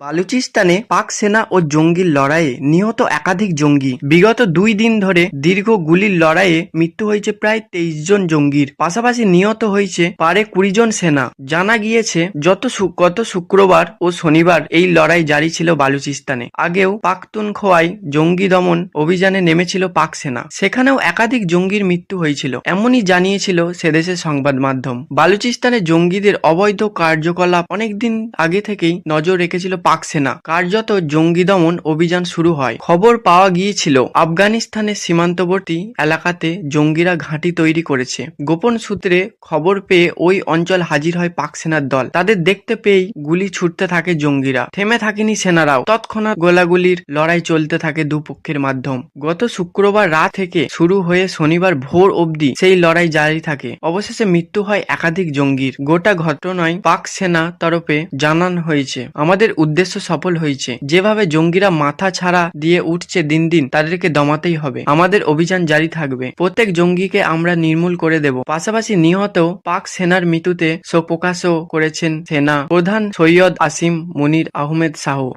বালুচিস্তানে পাক সেনা ও জঙ্গির লড়াইয়ে নিহত একাধিক জঙ্গি। বিগত দুই দিন ধরে দীর্ঘ গুলির লড়াইয়ে মৃত্যু হয়েছে প্রায় তেইশ জন জঙ্গির। পাশাপাশি নিহত হয়েছে পারে কুড়ি জন সেনা। জানা গিয়েছে, যত গত শুক্রবার ও শনিবার এই লড়াই জারি ছিল বালুচিস্তানে। আগেও পাখতুনখোয়ায় জঙ্গি দমন অভিযানে নেমেছিল পাক সেনা। সেখানেও একাধিক জঙ্গির মৃত্যু হয়েছিল, এমনই জানিয়েছিল সেদেশের সংবাদ মাধ্যম। বালুচিস্তানে জঙ্গিদের অবৈধ কার্যকলাপ অনেকদিন আগে থেকেই নজর রেখেছিল পাক সেনা কার্যত জঙ্গি দমন অভিযান শুরু হয়। খবর পাওয়া গিয়েছিল, আফগানিস্তানের সীমান্তবর্তী এলাকাতে জঙ্গিরা ঘাঁটি তৈরি করেছে। গোপন সূত্রে খবর পেয়ে ওই অঞ্চল হাজির হয় পাক সেনার দল। তাদের দেখতে পেয়েই গুলি ছুটতে থাকে জঙ্গিরা। থেমে থাকেনি সেনারাও। তৎক্ষণাৎ গোলাগুলির লড়াই চলতে থাকে দুপক্ষের মাধ্যম। গত শুক্রবার রাত থেকে শুরু হয়ে শনিবার ভোর অবধি সেই লড়াই জারি থাকে। অবশেষে মৃত্যু হয় একাধিক জঙ্গির। গোটা ঘটনায় পাক সেনা তরফে জানান হয়েছে। আমাদের উদ্দেশ্য সফল হয়েছে। যেভাবে জঙ্গিরা মাথা ছাড়া দিয়ে উঠছে দিন দিন, তাদেরকে দমাতেই হবে। আমাদের অভিযান জারি থাকবে। প্রত্যেক জঙ্গিকে আমরা নির্মূল করে দেব। পাশাপাশি নিহত পাক সেনার মৃত্যুতে শোক প্রকাশও করেছেন সেনা প্রধান সৈয়দ আসিম মনির আহমেদ শাহ